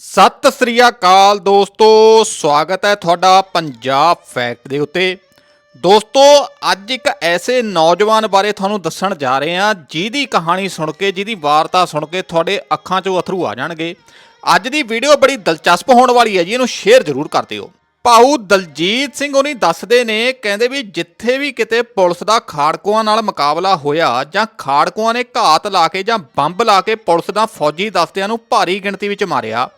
ਸਤਿ ਸ੍ਰੀ ਅਕਾਲ ਦੋਸਤੋ, ਸਵਾਗਤ ਹੈ ਤੁਹਾਡਾ ਪੰਜਾਬ ਫੈਕਟ ਦੇ ਉੱਤੇ। ਦੋਸਤੋ, ਅੱਜ ਇੱਕ ਐਸੇ ਨੌਜਵਾਨ ਬਾਰੇ ਤੁਹਾਨੂੰ ਦੱਸਣ ਜਾ ਰਹੇ ਹਾਂ, ਜਿਹਦੀ ਕਹਾਣੀ ਸੁਣ ਕੇ, ਜਿਹਦੀ ਵਾਰਤਾ ਸੁਣ ਕੇ ਤੁਹਾਡੇ ਅੱਖਾਂ 'ਚੋਂ ਅਥਰੂ ਆ ਜਾਣਗੇ। ਅੱਜ ਦੀ ਵੀਡੀਓ ਬੜੀ ਦਿਲਚਸਪ ਹੋਣ ਵਾਲੀ ਹੈ ਜੀ, ਇਹਨੂੰ ਸ਼ੇਅਰ ਜ਼ਰੂਰ ਕਰ ਦਿਓ। ਭਾਊ ਦਲਜੀਤ ਸਿੰਘ ਉਹਨੀ ਦੱਸਦੇ ਨੇ, ਕਹਿੰਦੇ ਵੀ ਜਿੱਥੇ ਵੀ ਕਿਤੇ ਪੁਲਿਸ ਦਾ ਖਾੜਕੂਆਂ ਨਾਲ ਮੁਕਾਬਲਾ ਹੋਇਆ ਜਾਂ ਖਾੜਕੂਆਂ ਨੇ ਘਾਤ ਲਾ ਕੇ ਜਾਂ ਬੰਬ ਲਾ ਕੇ ਪੁਲਿਸ ਦਾ ਫੌਜੀ ਦਸਤਿਆਂ ਨੂੰ ਭਾਰੀ ਗਿਣਤੀ ਵਿੱਚ ਮਾਰਿਆ।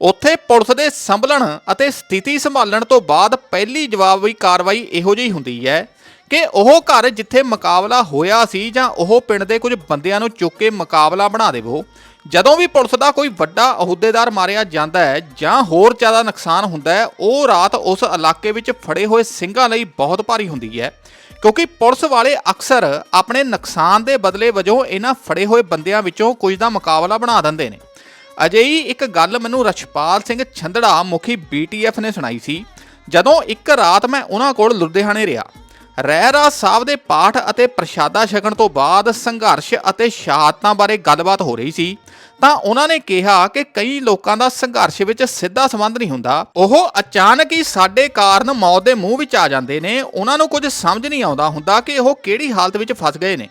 ਉੱਥੇ ਪੁਲਿਸ ਦੇ ਸੰਭਲਣ ਅਤੇ ਸਥਿਤੀ ਸੰਭਾਲਣ ਤੋਂ ਬਾਅਦ ਪਹਿਲੀ ਜਵਾਬੀ ਕਾਰਵਾਈ ਇਹੋ ਜਿਹੀ ਹੁੰਦੀ ਹੈ ਕਿ ਉਹ ਘਰ ਜਿੱਥੇ ਮੁਕਾਬਲਾ ਹੋਇਆ ਸੀ ਜਾਂ ਉਹ ਪਿੰਡ ਦੇ ਕੁਝ ਬੰਦਿਆਂ ਨੂੰ ਚੁੱਕ ਕੇ ਮੁਕਾਬਲਾ ਬਣਾ ਦੇਵੋ। ਜਦੋਂ ਵੀ ਪੁਲਿਸ ਦਾ ਕੋਈ ਵੱਡਾ ਅਹੁਦੇਦਾਰ ਮਾਰਿਆ ਜਾਂਦਾ ਹੈ ਜਾਂ ਹੋਰ ਜ਼ਿਆਦਾ ਨੁਕਸਾਨ ਹੁੰਦਾ ਹੈ, ਉਹ ਰਾਤ ਉਸ ਇਲਾਕੇ ਵਿੱਚ ਫੜੇ ਹੋਏ ਸਿੰਘਾਂ ਲਈ ਬਹੁਤ ਭਾਰੀ ਹੁੰਦੀ ਹੈ। ਕਿਉਂਕਿ ਪੁਲਿਸ ਵਾਲੇ ਅਕਸਰ ਆਪਣੇ ਨੁਕਸਾਨ ਦੇ ਬਦਲੇ ਵਜੋਂ ਇਹਨਾਂ ਫੜੇ ਹੋਏ ਬੰਦਿਆਂ ਵਿੱਚੋਂ ਕੁਝ ਦਾ ਮੁਕਾਬਲਾ ਬਣਾ ਦਿੰਦੇ ਨੇ। ਅਜਿਹੀ ਇੱਕ ਗੱਲ ਮੈਨੂੰ ਰਛਪਾਲ ਸਿੰਘ ਛੰਦੜਾ ਮੁਖੀ ਬੀਟੀਐਫ ਨੇ ਸੁਣਾਈ ਸੀ। ਜਦੋਂ ਇੱਕ ਰਾਤ ਮੈਂ ਉਹਨਾਂ ਕੋਲ ਲੁਧਿਆਣੇ ਰਿਹਾ ਰਹਿਰਾ ਸਾਹਿਬ ਦੇ ਪਾਠ ਅਤੇ ਪ੍ਰਸ਼ਾਦਾ ਛਕਣ ਤੋਂ ਬਾਅਦ ਸੰਘਰਸ਼ ਅਤੇ ਸ਼ਹਾਦਤਾਂ ਬਾਰੇ ਗੱਲਬਾਤ ਹੋ ਰਹੀ ਸੀ, ਤਾਂ ਉਹਨਾਂ ਨੇ ਕਿਹਾ ਕਿ ਕਈ ਲੋਕਾਂ ਦਾ ਸੰਘਰਸ਼ ਵਿੱਚ ਸਿੱਧਾ ਸੰਬੰਧ ਨਹੀਂ ਹੁੰਦਾ। ਉਹ ਅਚਾਨਕ ਹੀ ਸਾਡੇ ਕਾਰਨ ਮੌਤ ਦੇ ਮੂੰਹ ਵਿੱਚ ਆ ਜਾਂਦੇ ਨੇ। ਉਹਨਾਂ ਨੂੰ ਕੁਝ ਸਮਝ ਨਹੀਂ ਆਉਂਦਾ ਹੁੰਦਾ ਕਿ ਉਹ ਕਿਹੜੀ ਹਾਲਤ ਵਿੱਚ ਫਸ ਗਏ ਨੇ।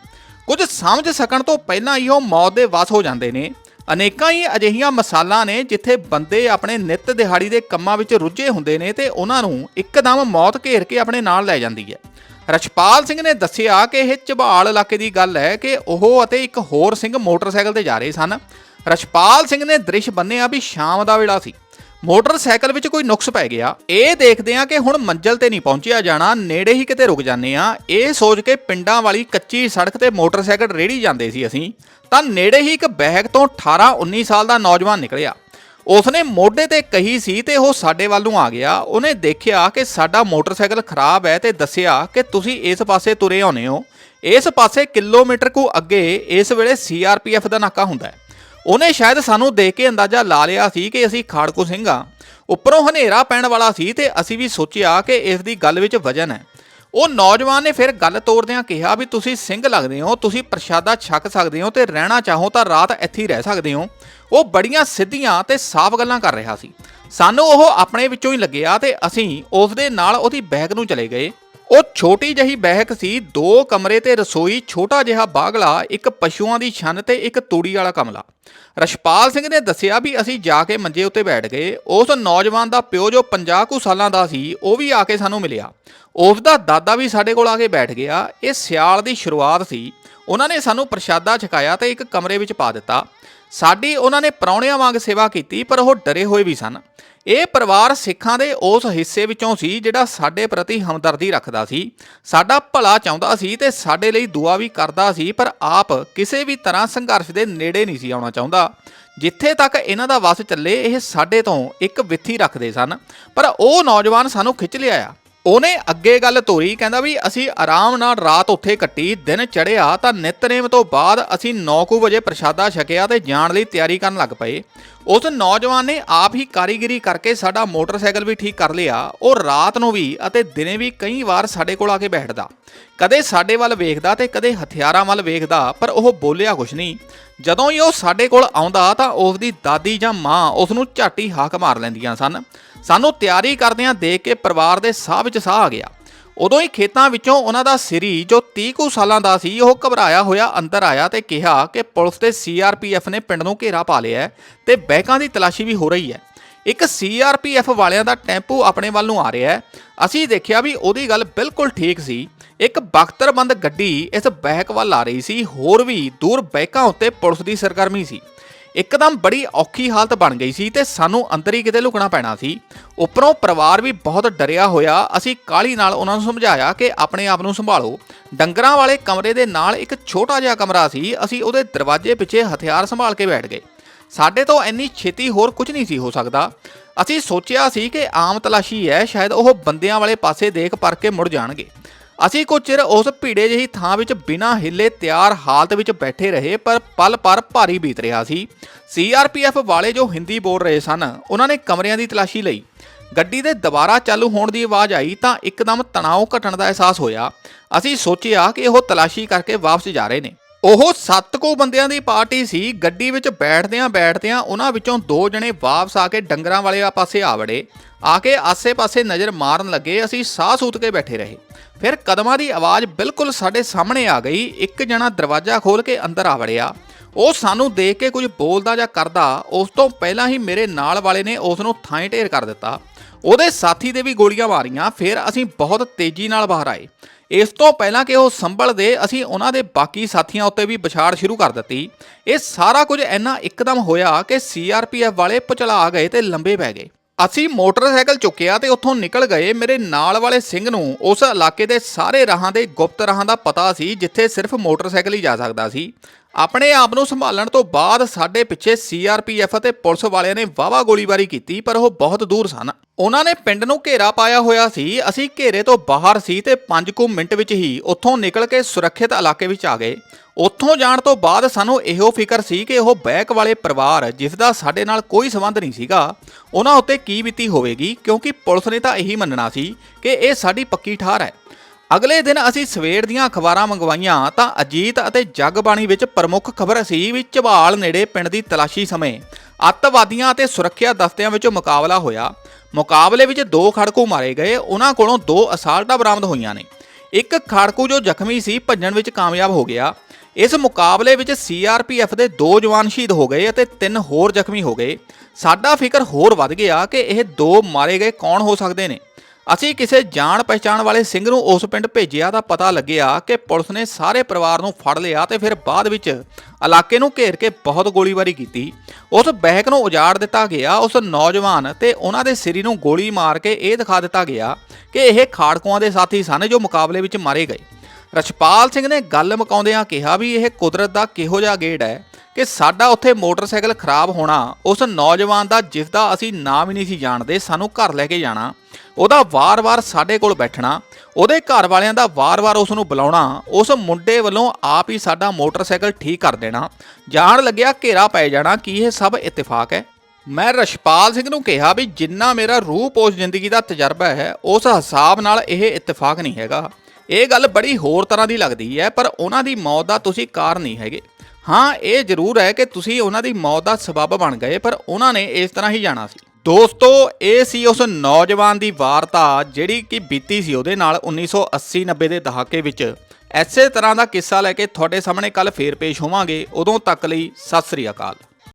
ਕੁਝ ਸਮਝ ਸਕਣ ਤੋਂ ਪਹਿਲਾਂ ਹੀ ਉਹ ਮੌਤ ਦੇ ਵਸ ਹੋ ਜਾਂਦੇ ਨੇ। ਅਨੇਕਾਂ ਹੀ ਅਜਿਹੀਆਂ ਮਿਸਾਲਾਂ ਨੇ ਜਿੱਥੇ ਬੰਦੇ ਆਪਣੇ ਨਿੱਤ ਦਿਹਾੜੀ ਦੇ ਕੰਮਾਂ ਵਿੱਚ ਰੁੱਝੇ ਹੁੰਦੇ ਨੇ ਤੇ ਉਹਨਾਂ ਨੂੰ ਇੱਕਦਮ ਮੌਤ ਘੇਰ ਕੇ ਆਪਣੇ ਨਾਲ ਲੈ ਜਾਂਦੀ ਹੈ। ਰਛਪਾਲ ਸਿੰਘ ਨੇ ਦੱਸਿਆ ਕਿ ਇਹ ਝਬਾਲ ਇਲਾਕੇ ਦੀ ਗੱਲ ਹੈ ਕਿ ਉਹ ਅਤੇ ਇੱਕ ਹੋਰ ਸਿੰਘ ਮੋਟਰਸਾਈਕਲ ਤੇ ਜਾ ਰਹੇ ਸਨ। ਰਛਪਾਲ ਸਿੰਘ ਨੇ ਦ੍ਰਿਸ਼ ਬੰਨਿਆ ਵੀ ਸ਼ਾਮ ਦਾ ਵੇਲਾ ਸੀ। ਮੋਟਰਸਾਈਕਲ ਵਿੱਚ ਕੋਈ ਨੁਕਸ ਪੈ ਗਿਆ। ਇਹ ਦੇਖਦੇ ਆ ਕਿ ਹੁਣ ਮੰਜ਼ਲ ਤੇ ਨਹੀਂ ਪਹੁੰਚਿਆ ਜਾਣਾ। ਨੇੜੇ ਹੀ ਕਿਤੇ ਰੁਕ ਜਾਂਦੇ ਆ ਇਹ ਸੋਚ ਕੇ ਪਿੰਡਾਂ ਵਾਲੀ ਕੱਚੀ ਸੜਕ ਤੇ ਮੋਟਰਸਾਈਕਲ ਰੇੜੀ ਜਾਂਦੇ ਸੀ ਅਸੀਂ। ਤਾਂ ਨੇੜੇ ਹੀ ਇੱਕ ਬੈਗ ਤੋਂ 18 19 ਸਾਲ ਦਾ ਨੌਜਵਾਨ ਨਿਕਲਿਆ। ਉਸਨੇ ਮੋਢੇ ਤੇ ਕਹੀ ਸੀ ਤੇ ਉਹ ਸਾਡੇ ਵੱਲ ਨੂੰ ਆ ਗਿਆ। ਉਹਨੇ ਦੇਖਿਆ ਕਿ ਸਾਡਾ ਮੋਟਰਸਾਈਕਲ ਖਰਾਬ ਹੈ ਤੇ ਦੱਸਿਆ ਕਿ ਤੁਸੀਂ ਇਸ ਪਾਸੇ ਤੁਰੇ ਆਉਨੇ ਹੋ। ਇਸ ਪਾਸੇ ਕਿਲੋਮੀਟਰ ਕੁ ਅੱਗੇ ਇਸ ਵੇਲੇ ਸੀਆਰਪੀਐਫ ਦਾ ਨਾਕਾ ਹੁੰਦਾ ਹੈ। ਉਹਨੇ ਸ਼ਾਇਦ ਸਾਨੂੰ ਦੇਖ ਕੇ ਅੰਦਾਜ਼ਾ ਲਾ ਲਿਆ ਸੀ ਕਿ ਅਸੀਂ ਖਾੜਕੂ ਸਿੰਘ ਹਾਂ। ਉੱਪਰੋਂ ਹਨੇਰਾ ਪੈਣ ਵਾਲਾ ਸੀ ਤੇ ਅਸੀਂ ਵੀ ਸੋਚਿਆ ਕਿ ਇਸ ਦੀ ਗੱਲ ਵਿੱਚ ਵਜਨ ਹੈ। ਉਹ ਨੌਜਵਾਨ ਨੇ ਫਿਰ ਗੱਲ ਤੋੜਦਿਆਂ ਕਿਹਾ ਵੀ ਤੁਸੀਂ ਸਿੰਘ ਲੱਗਦੇ ਹੋ, ਤੁਸੀਂ ਪ੍ਰਸ਼ਾਦਾ ਛਕ ਸਕਦੇ ਹੋ ਤੇ ਰਹਿਣਾ ਚਾਹੋ ਤਾਂ ਰਾਤ ਇੱਥੇ ਹੀ ਰਹਿ ਸਕਦੇ ਹੋ। ਉਹ ਬੜੀਆਂ ਸਿੱਧੀਆਂ ਤੇ ਸਾਫ਼ ਗੱਲਾਂ ਕਰ ਰਿਹਾ ਸੀ। ਸਾਨੂੰ ਉਹ ਆਪਣੇ ਵਿੱਚੋਂ ਹੀ ਲੱਗਿਆ ਤੇ ਅਸੀਂ ਉਸ ਦੇ ਨਾਲ ਉਹਦੀ ਬੈਗ ਨੂੰ ਚਲੇ ਗਏ। ਉਹ ਛੋਟੀ ਜਹੀ ਬਹਿਕ ਸੀ, ਦੋ ਕਮਰੇ ਤੇ ਰਸੋਈ, ਛੋਟਾ ਜਿਹਾ ਬਾਗਲਾ, ਇੱਕ ਪਸ਼ੂਆਂ ਦੀ ਛੰਨ ਤੇ ਇੱਕ ਤੂੜੀ ਵਾਲਾ ਕਮਲਾ। ਰਸ਼ਪਾਲ ਸਿੰਘ ਨੇ ਦੱਸਿਆ ਵੀ ਅਸੀਂ ਜਾ ਕੇ ਮੰਜੇ ਉੱਤੇ ਬੈਠ ਗਏ। ਉਸ ਨੌਜਵਾਨ ਦਾ ਪਿਓ ਜੋ 50 ਕੁ ਸਾਲਾਂ ਦਾ ਸੀ, ਉਹ ਵੀ ਆ ਕੇ ਸਾਨੂੰ ਮਿਲਿਆ। ਉਸ ਦਾ ਦਾਦਾ ਵੀ ਸਾਡੇ ਕੋਲ ਆ ਕੇ ਬੈਠ ਗਿਆ। ਇਹ ਸਿਆਲ ਦੀ ਸ਼ੁਰੂਆਤ ਸੀ। ਉਹਨਾਂ ਨੇ ਸਾਨੂੰ ਪ੍ਰਸ਼ਾਦਾ ਛਕਾਇਆ ਤੇ ਇੱਕ ਕਮਰੇ ਵਿੱਚ ਪਾ ਦਿੱਤਾ। ਸਾਡੀ ਉਹਨਾਂ ਨੇ ਪਰੌਣਿਆਂ ਵਾਂਗ ਸੇਵਾ ਕੀਤੀ, ਪਰ ਉਹ ਡਰੇ ਹੋਏ ਵੀ ਸਨ। ਇਹ ਪਰਿਵਾਰ ਸਿੱਖਾਂ ਦੇ ਉਸ ਹਿੱਸੇ ਵਿੱਚੋਂ ਸੀ ਜਿਹੜਾ ਸਾਡੇ ਪ੍ਰਤੀ ਹਮਦਰਦੀ ਰੱਖਦਾ ਸੀ। ਸਾਡਾ ਭਲਾ ਚਾਹੁੰਦਾ ਸੀ ਤੇ ਸਾਡੇ ਲਈ ਦੁਆ ਵੀ ਕਰਦਾ ਸੀ, ਪਰ ਆਪ ਕਿਸੇ ਵੀ ਤਰ੍ਹਾਂ ਸੰਘਰਸ਼ ਦੇ ਨੇੜੇ ਨਹੀਂ ਸੀ ਆਉਣਾ ਚਾਹੁੰਦਾ। ਜਿੱਥੇ ਤੱਕ ਇਹਨਾਂ ਦਾ ਵਸ ਚੱਲੇ, ਇਹ ਸਾਡੇ ਤੋਂ ਇੱਕ ਵਿੱਥੀ ਰੱਖਦੇ ਸਨ। ਪਰ ਉਹ ਨੌਜਵਾਨ ਸਾਨੂੰ ਖਿੱਚ ਲਿਆ ਆ ਉਹਨੇ ਅੱਗੇ ਗੱਲ ਤੋਰੀ, ਕਹਿੰਦਾ ਵੀ ਅਸੀਂ ਆਰਾਮ ਨਾਲ ਰਾਤ ਉੱਥੇ ਕੱਟੀ, ਦਿਨ ਚੜਿਆ ਤਾਂ ਨਿਤਨੇਮ ਤੋਂ ਬਾਅਦ ਅਸੀਂ 9:00 ਵਜੇ ਪ੍ਰਸ਼ਾਦਾ ਛਕਿਆ ਤੇ ਜਾਣ ਲਈ ਤਿਆਰੀ ਕਰਨ ਲੱਗ ਪਏ। ਉਸ ਨੌਜਵਾਨ ਨੇ ਆਪ ਹੀ ਕਾਰੀਗਰੀ ਕਰਕੇ ਸਾਡਾ ਮੋਟਰਸਾਈਕਲ ਵੀ ਠੀਕ ਕਰ ਲਿਆ, ਉਹ ਰਾਤ ਨੂੰ ਵੀ ਅਤੇ ਦਿਨੇ ਵੀ ਕਈ ਵਾਰ ਸਾਡੇ ਕੋਲ ਆ ਕੇ ਬੈਠਦਾ। ਕਦੇ ਸਾਡੇ ਵੱਲ ਵੇਖਦਾ ਤੇ ਕਦੇ ਹਥਿਆਰਾਂ ਵੱਲ ਵੇਖਦਾ, ਪਰ ਉਹ ਬੋਲਿਆ ਕੁਛ ਨਹੀਂ। ਜਦੋਂ ਹੀ ਉਹ ਸਾਡੇ ਕੋਲ ਆਉਂਦਾ ਤਾਂ ਉਸ ਦੀ ਦਾਦੀ ਜਾਂ ਮਾਂ ਉਸ ਨੂੰ ਝਾਟੀ ਹਾਕ ਮਾਰ ਲੈਂਦੀਆਂ ਸਨ। ਸਾਨੂੰ ਤਿਆਰੀ ਕਰਦਿਆਂ ਦੇਖ ਕੇ ਪਰਿਵਾਰ ਦੇ ਸਾਹ ਵਿੱਚ ਸਾਹ ਆ ਗਿਆ। ਉਦੋਂ ਹੀ ਖੇਤਾਂ ਵਿੱਚੋਂ ਉਹਨਾਂ ਦਾ ਸਿਰੀ, ਜੋ 30 ਕੁ ਸਾਲਾਂ ਦਾ ਸੀ, ਉਹ ਘਬਰਾਇਆ ਹੋਇਆ ਅੰਦਰ ਆਇਆ ਤੇ ਕਿਹਾ ਕਿ ਪੁਲਿਸ ਤੇ ਸੀਆਰਪੀਐਫ ਨੇ ਪਿੰਡ ਨੂੰ ਘੇਰਾ ਪਾ ਲਿਆ ਹੈ ਤੇ ਬੈਕਾਂ ਦੀ ਤਲਾਸ਼ੀ ਵੀ ਹੋ ਰਹੀ ਹੈ। ਇੱਕ ਸੀਆਰਪੀਐਫ ਵਾਲਿਆਂ ਦਾ ਟੈਂਪੂ ਆਪਣੇ ਵੱਲ ਨੂੰ ਆ ਰਿਹਾ ਹੈ। ਅਸੀਂ ਦੇਖਿਆ ਵੀ ਉਹਦੀ ਗੱਲ ਬਿਲਕੁਲ ਠੀਕ ਸੀ। ਇੱਕ ਬਖਤਰਬੰਦ ਗੱਡੀ ਇਸ ਬੈਕ ਵੱਲ ਆ ਰਹੀ ਸੀ, ਹੋਰ ਵੀ ਦੂਰ ਬੈਕਾਂ ਉੱਤੇ ਪੁਲਿਸ ਦੀ ਸਰਗਰਮੀ ਸੀ। ਇੱਕਦਮ ਬੜੀ ਔਖੀ ਹਾਲਤ ਬਣ ਗਈ ਸੀ ਤੇ ਸਾਨੂੰ ਅੰਦਰ ਹੀ ਕਿਤੇ ਲੁਕਣਾ ਪੈਣਾ ਸੀ। ਉੱਪਰੋਂ ਪਰਿਵਾਰ ਵੀ ਬਹੁਤ ਡਰਿਆ ਹੋਇਆ, ਅਸੀਂ ਕਾਲੀ ਨਾਲ ਉਹਨਾਂ ਨੂੰ ਸਮਝਾਇਆ ਕਿ ਆਪਣੇ ਆਪ ਨੂੰ ਸੰਭਾਲੋ। ਡੰਗਰਾਂ ਵਾਲੇ ਕਮਰੇ ਦੇ ਨਾਲ ਇੱਕ ਛੋਟਾ ਜਿਹਾ ਕਮਰਾ ਸੀ, ਅਸੀਂ ਉਹਦੇ ਦਰਵਾਜ਼ੇ ਪਿੱਛੇ ਹਥਿਆਰ ਸੰਭਾਲ ਕੇ ਬੈਠ ਗਏ। ਸਾਡੇ ਤੋਂ ਇੰਨੀ ਛੇਤੀ ਹੋਰ ਕੁਝ ਨਹੀਂ ਸੀ ਹੋ ਸਕਦਾ। ਅਸੀਂ ਸੋਚਿਆ ਸੀ ਕਿ ਆਮ ਤਲਾਸ਼ੀ ਹੈ, ਸ਼ਾਇਦ ਉਹ ਬੰਦਿਆਂ ਵਾਲੇ ਪਾਸੇ ਦੇਖ ਪਰ ਕੇ ਮੁੜ ਜਾਣਗੇ। ਅਸੀਂ ਕੁਝ ਚਿਰ ਉਸ ਭੀੜੇ ਜਿਹੀ ਥਾਂ ਵਿੱਚ ਬਿਨਾਂ ਹਿੱਲੇ ਤਿਆਰ ਹਾਲਤ ਵਿੱਚ ਬੈਠੇ ਰਹੇ, ਪਰ ਪਲ ਪਰ ਭਾਰੀ ਬੀਤ ਰਿਹਾ ਸੀ। ਸੀਆਰਪੀਐਫ ਵਾਲੇ ਜੋ ਹਿੰਦੀ ਬੋਲ ਰਹੇ ਸਨ, ਉਹਨਾਂ ਨੇ ਕਮਰਿਆਂ ਦੀ ਤਲਾਸ਼ੀ ਲਈ। ਗੱਡੀ ਦੇ ਦੁਬਾਰਾ ਚਾਲੂ ਹੋਣ ਦੀ ਆਵਾਜ਼ ਆਈ ਤਾਂ ਇੱਕਦਮ ਤਣਾਅ ਘਟਣ ਦਾ ਅਹਿਸਾਸ ਹੋਇਆ। ਅਸੀਂ ਸੋਚਿਆ ਕਿ ਉਹ ਤਲਾਸ਼ੀ ਕਰਕੇ ਵਾਪਸ ਜਾ ਰਹੇ ਨੇ। ਉਹ ਸੱਤ ਕੋ ਬੰਦਿਆਂ ਦੀ ਪਾਰਟੀ ਸੀ। ਗੱਡੀ ਵਿੱਚ ਬੈਠਦਿਆਂ ਬੈਠਦਿਆਂ ਉਹਨਾਂ ਵਿੱਚੋਂ ਦੋ ਜਣੇ ਵਾਪਸ ਆ ਕੇ ਡੰਗਰਾਂ ਵਾਲੇ ਪਾਸੇ ਆ ਵੜੇ। ਆ ਕੇ ਆਸੇ-ਪਾਸੇ ਨਜ਼ਰ ਮਾਰਨ ਲੱਗੇ। ਅਸੀਂ ਸਾਹ ਸੂਤ ਕੇ ਬੈਠੇ ਰਹੇ। ਫਿਰ ਕਦਮਾਂ ਦੀ ਆਵਾਜ਼ ਬਿਲਕੁਲ ਸਾਡੇ ਸਾਹਮਣੇ ਆ ਗਈ। ਇੱਕ ਜਣਾ ਦਰਵਾਜ਼ਾ ਖੋਲ ਕੇ ਅੰਦਰ ਆ ਵੜਿਆ। ਉਹ ਸਾਨੂੰ ਦੇਖ ਕੇ ਕੁਝ ਬੋਲਦਾ ਜਾਂ ਕਰਦਾ, ਉਸ ਤੋਂ ਪਹਿਲਾਂ ਹੀ ਮੇਰੇ ਨਾਲ ਵਾਲੇ ਨੇ ਉਸ ਨੂੰ ਥਾਂ ਢੇਰ ਕਰ ਦਿੱਤਾ। ਉਹਦੇ ਸਾਥੀ ਦੇ ਵੀ ਗੋਲੀਆਂ ਮਾਰੀਆਂ। ਫਿਰ ਅਸੀਂ ਬਹੁਤ ਤੇਜ਼ੀ ਨਾਲ ਬਾਹਰ ਆਏ। ਇਸ ਤੋਂ ਪਹਿਲਾਂ ਕਿ ਉਹ ਸੰਭਲਦੇ ਅਸੀਂ ਉਹਨਾਂ ਦੇ ਬਾਕੀ ਸਾਥੀਆਂ ਉੱਤੇ ਵੀ ਵਿਛਾੜ ਸ਼ੁਰੂ ਕਰ ਦਿੱਤੀ। ਇਹ ਸਾਰਾ ਕੁਝ ਇੰਨਾ ਇੱਕਦਮ ਹੋਇਆ ਕਿ ਸੀਆਰਪੀਐਫ ਵਾਲੇ ਪਚਲਾ ਗਏ ਤੇ ਲੰਬੇ ਪੈ ਗਏ। ਅਸੀਂ ਮੋਟਰਸਾਈਕਲ ਚੁੱਕਿਆ ਤੇ ਉੱਥੋਂ ਨਿਕਲ ਗਏ। ਮੇਰੇ ਨਾਲ ਵਾਲੇ ਸਿੰਘ ਨੂੰ ਉਸ ਇਲਾਕੇ ਦੇ ਸਾਰੇ ਰਾਹਾਂ ਦੇ ਗੁਪਤ ਰਾਹਾਂ ਦਾ ਪਤਾ ਸੀ, ਜਿੱਥੇ ਸਿਰਫ ਮੋਟਰਸਾਈਕਲ ਹੀ ਜਾ ਸਕਦਾ ਸੀ। ਆਪਣੇ ਆਪ ਨੂੰ ਸੰਭਾਲਣ ਤੋਂ ਬਾਅਦ ਸਾਡੇ ਪਿੱਛੇ ਸੀਆਰਪੀਐਫ ਅਤੇ ਪੁਲਿਸ ਵਾਲਿਆਂ ਨੇ ਵਾਵਾ ਗੋਲੀਬਾਰੀ ਕੀਤੀ, ਪਰ ਉਹ ਬਹੁਤ ਦੂਰ ਸਨ। ਉਹਨਾਂ ਨੇ ਪਿੰਡ ਨੂੰ ਘੇਰਾ ਪਾਇਆ ਹੋਇਆ ਸੀ। ਅਸੀਂ ਘੇਰੇ ਤੋਂ ਬਾਹਰ ਸੀ ਤੇ 5 ਕੁ ਮਿੰਟ ਵਿੱਚ ਹੀ ਉੱਥੋਂ ਨਿਕਲ ਕੇ ਸੁਰੱਖਿਅਤ ਇਲਾਕੇ ਵਿੱਚ ਆ ਗਏ। ਉੱਥੋਂ ਜਾਣ ਤੋਂ ਬਾਅਦ ਸਾਨੂੰ ਇਹੋ ਫਿਕਰ ਸੀ ਕਿ ਉਹ ਬੈਕ ਵਾਲੇ ਪਰਿਵਾਰ ਜਿਸ ਦਾ ਸਾਡੇ ਨਾਲ ਕੋਈ ਸੰਬੰਧ ਨਹੀਂ ਸੀਗਾ, ਉਹਨਾਂ ਉੱਤੇ ਕੀ ਬੀਤੀ ਹੋਵੇਗੀ, ਕਿਉਂਕਿ ਪੁਲਿਸ ਨੇ ਤਾਂ ਇਹੀ ਮੰਨਣਾ ਸੀ ਕਿ ਇਹ ਸਾਡੀ ਪੱਕੀ ਠਾਰ ਹੈ। ਅਗਲੇ ਦਿਨ ਅਸੀਂ ਸਵੇਰ ਦੀਆਂ ਅਖਬਾਰਾਂ ਮੰਗਵਾਈਆਂ ਤਾਂ ਅਜੀਤ ਅਤੇ ਜਗਬਾਣੀ ਵਿੱਚ ਪ੍ਰਮੁੱਖ ਖਬਰ ਸੀ ਵੀ ਝਬਾਲ ਨੇੜੇ ਪਿੰਡ ਦੀ ਤਲਾਸ਼ੀ ਸਮੇਂ ਅੱਤਵਾਦੀਆਂ ਅਤੇ ਸੁਰੱਖਿਆ ਦਸਤਿਆਂ ਵਿੱਚੋਂ ਮੁਕਾਬਲਾ ਹੋਇਆ। ਮੁਕਾਬਲੇ ਵਿੱਚ ਦੋ ਖੜਕੂ ਮਾਰੇ ਗਏ। ਉਹਨਾਂ ਕੋਲੋਂ ਦੋ ਅਸਾਲਟਾਂ ਬਰਾਮਦ ਹੋਈਆਂ ਨੇ। ਇੱਕ ਖੜਕੂ ਜੋ ਜ਼ਖਮੀ ਸੀ, ਭੱਜਣ ਵਿੱਚ ਕਾਮਯਾਬ ਹੋ ਗਿਆ। ਇਸ ਮੁਕਾਬਲੇ ਵਿੱਚ ਸੀਆਰਪੀਐਫ ਦੇ ਦੋ ਜਵਾਨ ਸ਼ਹੀਦ ਹੋ ਗਏ ਅਤੇ ਤਿੰਨ ਹੋਰ ਜ਼ਖਮੀ ਹੋ ਗਏ। ਸਾਡਾ ਫਿਕਰ ਹੋਰ ਵੱਧ ਗਿਆ ਕਿ ਇਹ ਦੋ ਮਾਰੇ ਗਏ ਕੌਣ ਹੋ ਸਕਦੇ ਨੇ। ਅਸੀਂ ਕਿਸੇ ਜਾਣ ਪਛਾਣ ਵਾਲੇ ਸਿੰਘ ਨੂੰ ਉਸ ਪਿੰਡ ਭੇਜਿਆ ਤਾਂ ਪਤਾ ਲੱਗਿਆ ਕਿ ਪੁਲਿਸ ਨੇ ਸਾਰੇ ਪਰਿਵਾਰ ਨੂੰ ਫੜ ਲਿਆ ਤੇ ਫਿਰ ਬਾਅਦ ਵਿੱਚ ਇਲਾਕੇ ਨੂੰ ਘੇਰ ਕੇ ਬਹੁਤ ਗੋਲੀਬਾਰੀ ਕੀਤੀ। ਉਸ ਬਹਿਕ ਨੂੰ ਉਜਾੜ ਦਿੱਤਾ ਗਿਆ, ਉਸ ਨੌਜਵਾਨ ਤੇ ਉਹਨਾਂ ਦੇ ਸਿਰੀ ਨੂੰ ਗੋਲੀ ਮਾਰ ਕੇ ਇਹ ਦਿਖਾ ਦਿੱਤਾ ਗਿਆ ਕਿ ਇਹ ਖਾੜਕੂਆਂ ਦੇ ਸਾਥੀ ਸਨ ਜੋ ਮੁਕਾਬਲੇ ਵਿੱਚ ਮਾਰੇ ਗਏ। ਰਛਪਾਲ ਸਿੰਘ ਨੇ ਗੱਲ ਮੁਕਾਉਂਦਿਆਂ ਕਿਹਾ ਵੀ ਇਹ ਕੁਦਰਤ ਦਾ ਕਿਹੋ ਜਿਹਾ ਗੇੜ ਹੈ ਕਿ ਸਾਡਾ ਉੱਥੇ ਮੋਟਰਸਾਈਕਲ ਖਰਾਬ ਹੋਣਾ, ਉਸ ਨੌਜਵਾਨ ਦਾ ਜਿਸ ਦਾ ਅਸੀਂ ਨਾਮ ਹੀ ਨਹੀਂ ਸੀ ਜਾਣਦੇ, ਸਾਨੂੰ ਘਰ ਲੈ ਕੇ ਜਾਣਾ, ਉਹਦਾ ਵਾਰ-ਵਾਰ ਸਾਡੇ ਕੋਲ ਬੈਠਣਾ, ਉਹਦੇ ਘਰ ਵਾਲਿਆਂ ਦਾ ਵਾਰ-ਵਾਰ ਉਸ ਨੂੰ ਬੁਲਾਉਣਾ, ਉਸ ਮੁੰਡੇ ਵੱਲੋਂ ਆਪ ਹੀ ਸਾਡਾ ਮੋਟਰਸਾਈਕਲ ਠੀਕ ਕਰ ਦੇਣਾ, ਜਾਣ ਲੱਗਿਆ ਘੇਰਾ ਪੈ ਜਾਣਾ ਕੀ ਇਹ ਸਭ ਇਤਫਾਕ ਹੈ। ਮੈਂ ਰਸ਼ਪਾਲ ਸਿੰਘ ਨੂੰ ਕਿਹਾ ਵੀ ਜਿੰਨਾ ਮੇਰਾ ਰੂਹ ਪੋਸ਼ ਜ਼ਿੰਦਗੀ ਦਾ ਤਜਰਬਾ ਹੈ, ਉਸ ਹਿਸਾਬ ਨਾਲ ਇਹ ਇਤਫਾਕ ਨਹੀਂ ਹੈਗਾ। ਇਹ ਗੱਲ ਬੜੀ ਹੋਰ ਤਰ੍ਹਾਂ ਦੀ ਲੱਗਦੀ ਹੈ, ਪਰ ਉਹਨਾਂ ਦੀ ਮੌਤ ਦਾ ਤੁਸੀਂ ਕਾਰਨ ਨਹੀਂ ਹੈਗੇ। ਹਾਂ, ਇਹ ਜ਼ਰੂਰ ਹੈ ਕਿ ਤੁਸੀਂ ਉਹਨਾਂ ਦੀ ਮੌਤ ਦਾ ਸਬਬ ਬਣ ਗਏ, ਪਰ ਉਹਨਾਂ ਨੇ ਇਸ ਤਰ੍ਹਾਂ ਹੀ ਜਾਣਾ ਸੀ। ਦੋਸਤੋ, ਇਹ ਸੀ ਉਸ ਨੌਜਵਾਨ ਦੀ ਵਾਰਤਾ, ਜਿਹੜੀ ਕਿ ਬੀਤੀ ਸੀ ਉਹਦੇ ਨਾਲ 1980 90 ਦੇ ਦਹਾਕੇ ਵਿੱਚ। ਐਸੇ ਤਰ੍ਹਾਂ ਦਾ ਕਿੱਸਾ ਲੈ ਕੇ ਤੁਹਾਡੇ ਸਾਹਮਣੇ ਕੱਲ ਫੇਰ ਪੇਸ਼ ਹੋਵਾਂਗੇ। ਉਦੋਂ ਤੱਕ ਲਈ ਸਤਿ ਸ੍ਰੀ ਅਕਾਲ।